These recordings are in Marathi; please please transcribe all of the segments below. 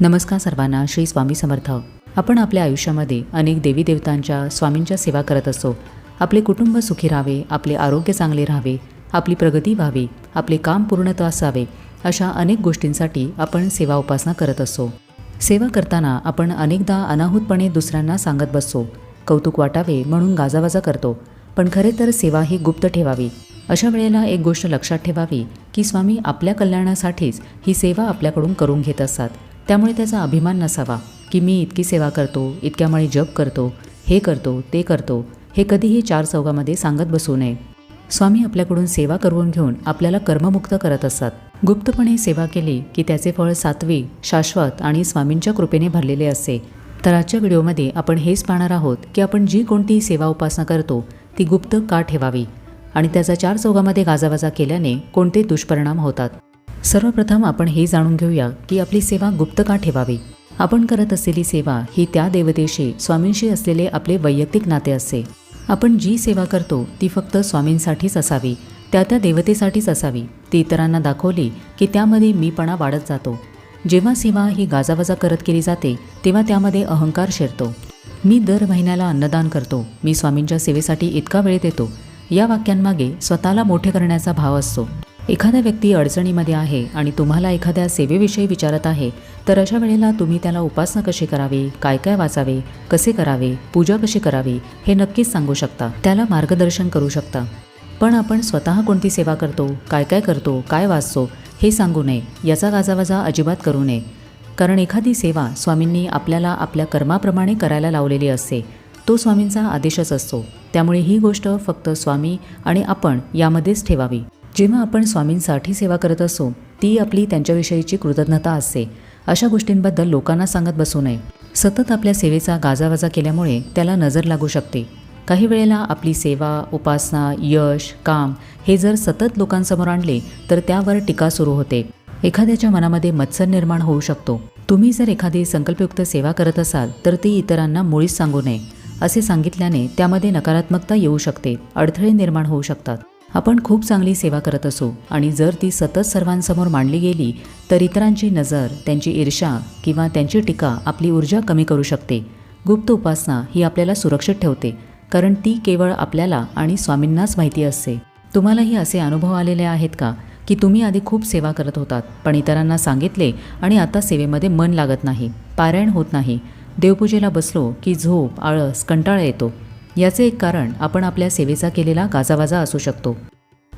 नमस्कार सर्वांना श्री स्वामी समर्थ. आपण आपल्या आयुष्यामध्ये अनेक देवी देवतांच्या स्वामींच्या सेवा करत असतो आपले कुटुंब सुखी राहावे आपले आरोग्य चांगले राहावे आपली प्रगती व्हावी आपले काम पूर्णत्व असावे अशा अनेक गोष्टींसाठी आपण सेवा उपासना करत असतो सेवा करताना आपण अनेकदा अनाहूतपणे दुसऱ्यांना सांगत बसतो कौतुक वाटावे म्हणून गाजावाजा करतो. पण खरे तर सेवा ही गुप्त ठेवावी. अशा वेळेला एक गोष्ट लक्षात ठेवावी की स्वामी आपल्या कल्याणासाठीच ही सेवा आपल्याकडून करून घेत असतात. त्यामुळे त्याचा अभिमान नसावा की मी इतकी सेवा करतो इतक्यामुळे जप करतो हे करतो ते करतो हे कधीही चार चौघामध्ये सांगत बसू नये. स्वामी आपल्याकडून सेवा करवून घेऊन आपल्याला कर्ममुक्त करत असतात. गुप्तपणे सेवा केली की त्याचे फळ सात्वी शाश्वत आणि स्वामींच्या कृपेने भरलेले असते. तर आजच्या व्हिडिओमध्ये आपण हेच पाहणार आहोत की आपण जी कोणतीही सेवा उपासना करतो ती गुप्त का ठेवावी? आणि त्याचा चार चौघामध्ये गाजावाजा केल्याने कोणते दुष्परिणाम होतात? सर्वप्रथम आपण हे जाणून घेऊया की आपली सेवा गुप्त का ठेवावी? आपण करत असलेली सेवा ही त्या देवतेशी स्वामींशी असलेले आपले वैयक्तिक नाते असते. आपण जी सेवा करतो ती फक्त स्वामींसाठीच असावी त्या त्या देवतेसाठीच असावी ती इतरांना दाखवली की त्यामध्ये मीपणा वाढत जातो. जेव्हा सेवा ही गाजावाजा करत केली जाते तेव्हा त्यामध्ये अहंकार शिरतो. मी दर महिन्याला अन्नदान करतो मी स्वामींच्या सेवेसाठी इतका वेळ देतो. या वाक्यांमागे स्वतःला मोठे करण्याचा भाव असतो. एखादा व्यक्ती अडचणीमध्ये आहे आणि तुम्हाला एखाद्या सेवेविषयी विचारत आहे तर अशा वेळेला तुम्ही त्याला उपासना कशी करावी काय काय वाचावे कसे करावे पूजा कशी करावी हे नक्कीच सांगू शकता. त्याला मार्गदर्शन करू शकता. पण आपण स्वतः कोणती सेवा करतो काय काय करतो काय वाचतो हे सांगू नये. याचा गाजावाजा अजिबात करू नये. कारण एखादी सेवा स्वामींनी आपल्याला आपल्या कर्माप्रमाणे करायला लावलेली असते तो स्वामींचा आदेशच असतो. त्यामुळे ही गोष्ट फक्त स्वामी आणि आपण यामध्येच ठेवावी. जेव्हा आपण स्वामींसाठी सेवा करत असो ती आपली त्यांच्याविषयीची कृतज्ञता असते. अशा गोष्टींबद्दल लोकांना सांगत बसू नये. सतत आपल्या सेवेचा गाजावाजा केल्यामुळे त्याला नजर लागू शकते. काही वेळेला आपली सेवा उपासना यश काम हे जर सतत लोकांसमोर आणले तर त्यावर टीका सुरू होते. एखाद्याच्या मनामध्ये मत्सर निर्माण होऊ शकतो. तुम्ही जर एखादी संकल्पयुक्त सेवा करत असाल तर ती इतरांना मुळीच सांगू नये. असे सांगितल्याने त्यामध्ये नकारात्मकता येऊ शकते अडथळे निर्माण होऊ शकतात. आपण खूप चांगली सेवा करत असू आणि जर ती सतत सर्वांसमोर मांडली गेली तर इतरांची नजर त्यांची ईर्षा किंवा त्यांची टीका आपली ऊर्जा कमी करू शकते. गुप्त उपासना ही आपल्याला सुरक्षित ठेवते कारण ती केवळ आपल्याला आणि स्वामींनाच माहिती असते. तुम्हालाही असे अनुभव आलेले आहेत का की तुम्ही आधी खूप सेवा करत होतात पण इतरांना सांगितले आणि आता सेवेमध्ये मन लागत नाही पारायण होत नाही? देवपूजेला बसलो की झोप आळस कंटाळा येतो. याचे एक कारण आपण आपल्या सेवेचा केलेला गाजावाजा असू शकतो.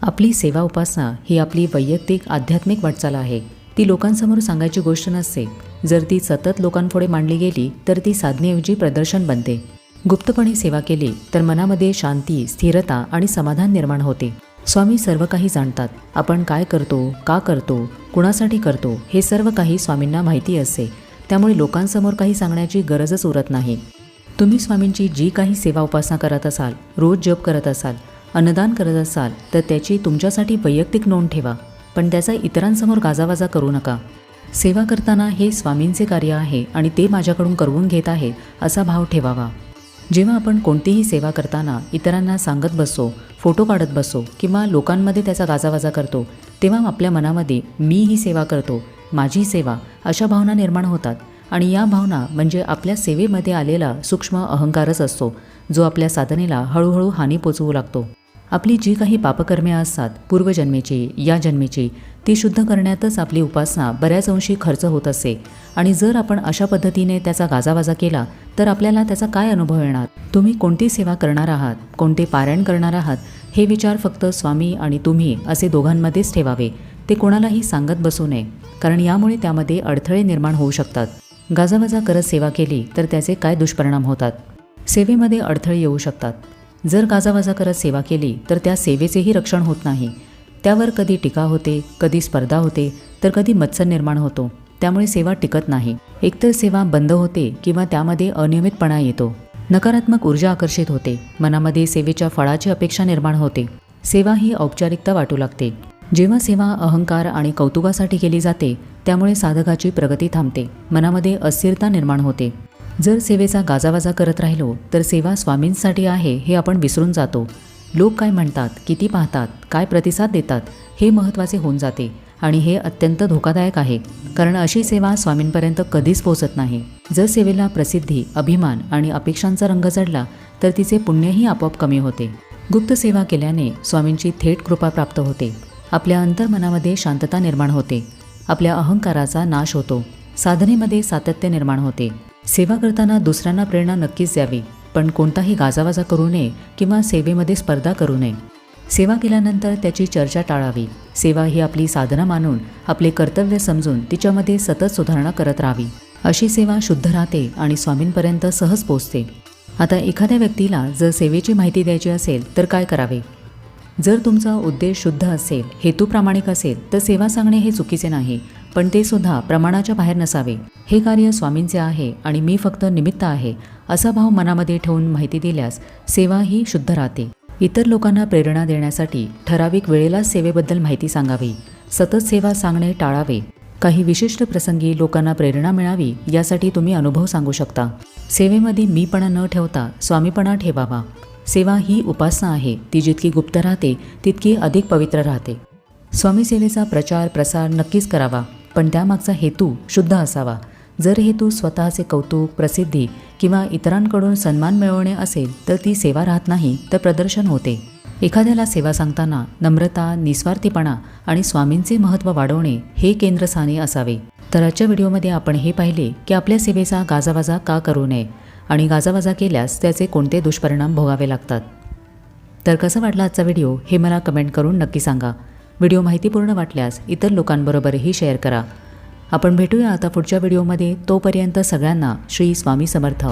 आपली सेवा उपासना ही आपली वैयक्तिक आध्यात्मिक वाटचाल आहे. ती लोकांसमोर सांगायची गोष्ट नसते. जर ती सतत लोकांपुढे मांडली गेली तर ती साधनेऐवजी प्रदर्शन बनते. गुप्तपणे सेवा केली तर मनामध्ये शांती स्थिरता आणि समाधान निर्माण होते. स्वामी सर्व काही जाणतात. आपण काय करतो का करतो कुणासाठी करतो हे सर्व काही स्वामींना माहिती असते. त्यामुळे लोकांसमोर काही सांगण्याची गरजच उरत नाही. तुम्ही स्वामींची जी काही सेवा उपासना करत असाल रोज जप करत असाल अन्नदान करत असाल तर त्याची तुमच्यासाठी वैयक्तिक नोंद ठेवा. पण त्याचा इतरांसमोर गाजावाजा करू नका. सेवा करताना हे स्वामींचे कार्य आहे आणि ते माझ्याकडून करवून घेत आहेत असा भाव ठेवावा. जेव्हा आपण कोणतीही सेवा करताना इतरांना सांगत बसतो फोटो काढत बसतो किंवा लोकांमध्ये त्याचा गाजावाजा करतो तेव्हा आपल्या मनामध्ये मी ही सेवा करतो माझी सेवा अशा भावना निर्माण होतात. आणि या भावना म्हणजे आपल्या सेवेमध्ये आलेला सूक्ष्म अहंकारच असतो जो आपल्या साधनेला हळूहळू हानी पोचवू लागतो. आपली जी काही पापकर्मे असतात पूर्वजन्मेची या जन्मेची ती शुद्ध करण्यातच आपली उपासना बऱ्याच अंशी खर्च होत असते. आणि जर आपण अशा पद्धतीने त्याचा गाजावाजा केला तर आपल्याला त्याचा काय अनुभव येणार? तुम्ही कोणती सेवा करणार आहात? कोणते पारायण करणार आहात? हे विचार फक्त स्वामी आणि तुम्ही असे दोघांमध्येच ठेवावे. ते कोणालाही सांगत बसू नये कारण यामुळे त्यामध्ये अडथळे निर्माण होऊ शकतात. गाजावाजा करत सेवा केली तर त्याचे काय दुष्परिणाम होतात? सेवेमध्ये अडथळे येऊ शकतात. जर गाजावाजा करत सेवा केली तर त्या सेवेचेही रक्षण होत नाही. त्यावर कधी टीका होते कधी स्पर्धा होते तर कधी मत्सर निर्माण होतो. त्यामुळे सेवा टिकत नाही. एकतर सेवा बंद होते किंवा त्यामध्ये अनियमितपणा येतो. नकारात्मक ऊर्जा आकर्षित होते. मनामध्ये सेवेच्या फळाची अपेक्षा निर्माण होते. सेवा ही औपचारिकता वाटू लागते. जेव्हा सेवा अहंकार आणि कौतुकासाठी केली जाते त्यामुळे साधकाची प्रगती थांबते. मनामध्ये अस्थिरता निर्माण होते. जर सेवेचा गाजावाजा करत राहिलो तर सेवा स्वामींसाठी आहे हे आपण विसरून जातो. लोक काय म्हणतात किती पाहतात काय प्रतिसाद देतात हे महत्त्वाचे होऊन जाते. आणि हे अत्यंत धोकादायक आहे कारण अशी सेवा स्वामींपर्यंत कधीच पोहोचत नाही. जर सेवेला प्रसिद्धी अभिमान आणि अपेक्षांचा रंग चढला तर तिचे पुण्यही आपोआप कमी होते. गुप्त सेवा केल्याने स्वामींची थेट कृपा प्राप्त होते. आपल्या अंतर्मनामध्ये शांतता निर्माण होते. आपल्या अहंकाराचा नाश होतो. साधनेमध्ये सातत्य निर्माण होते. सेवा करताना दुसऱ्यांना प्रेरणा नक्कीच द्यावी पण कोणताही गाजावाजा करू नये किंवा सेवेमध्ये स्पर्धा करू नये. सेवा केल्यानंतर त्याची चर्चा टाळावी. सेवा ही आपली साधना मानून आपले कर्तव्य समजून तिच्यामध्ये सतत सुधारणा करत राहावी. अशी सेवा शुद्ध राहते आणि स्वामींपर्यंत सहज पोचते आता एखाद्या व्यक्तीला जर सेवेची माहिती द्यायची असेल तर काय करावे? जर तुमचा उद्देश शुद्ध असेल हेतू प्रामाणिक असेल तर सेवा सांगणे हे चुकीचे नाही पण ते सुद्धा प्रमाणाच्या बाहेर नसावे. हे कार्य स्वामींचे आहे आणि मी फक्त निमित्त आहे असा भाव मनामध्ये ठेवून माहिती दिल्यास सेवा ही शुद्ध राहते. इतर लोकांना प्रेरणा देण्यासाठी ठराविक वेळेलाच सेवेबद्दल माहिती सांगावी. सतत सेवा सांगणे टाळावे. काही विशिष्ट प्रसंगी लोकांना प्रेरणा मिळावी यासाठी तुम्ही अनुभव सांगू शकता. सेवेमध्ये मीपणा न ठेवता स्वामीपणा ठेवावा. सेवा ही उपासना आहे. ती जितकी गुप्त राहते तितकी अधिक पवित्र राहते. स्वामी सेवेचा प्रचार प्रसार नक्कीच करावा पण त्यामागचा हेतू शुद्ध असावा. जर हेतू स्वतःचे कौतुक प्रसिद्धी किंवा इतरांकडून सन्मान मिळवणे असेल तर ती सेवा राहत नाही तर प्रदर्शन होते. एखाद्याला सेवा सांगताना नम्रता निस्वार्थीपणा आणि स्वामींचे महत्त्व वाढवणे हे केंद्रस्थानी असावे. तर आजच्या व्हिडिओमध्ये आपण हे पाहिले की आपल्या सेवेचा गाजावाजा का करू नये. आणि गाजावाजा केल्यास त्याचे कोणते दुष्परिणाम भोगावे लागतात? तर कसं वाटला आजचा व्हिडिओ? हे मला कमेंट करून नक्की सांगा. व्हिडिओ माहितीपूर्ण वाटल्यास इतर लोकांबरोबरही शेअर करा. आपण भेटूया आता पुढच्या व्हिडिओमध्ये. तोपर्यंत सगळ्यांना श्री स्वामी समर्थ.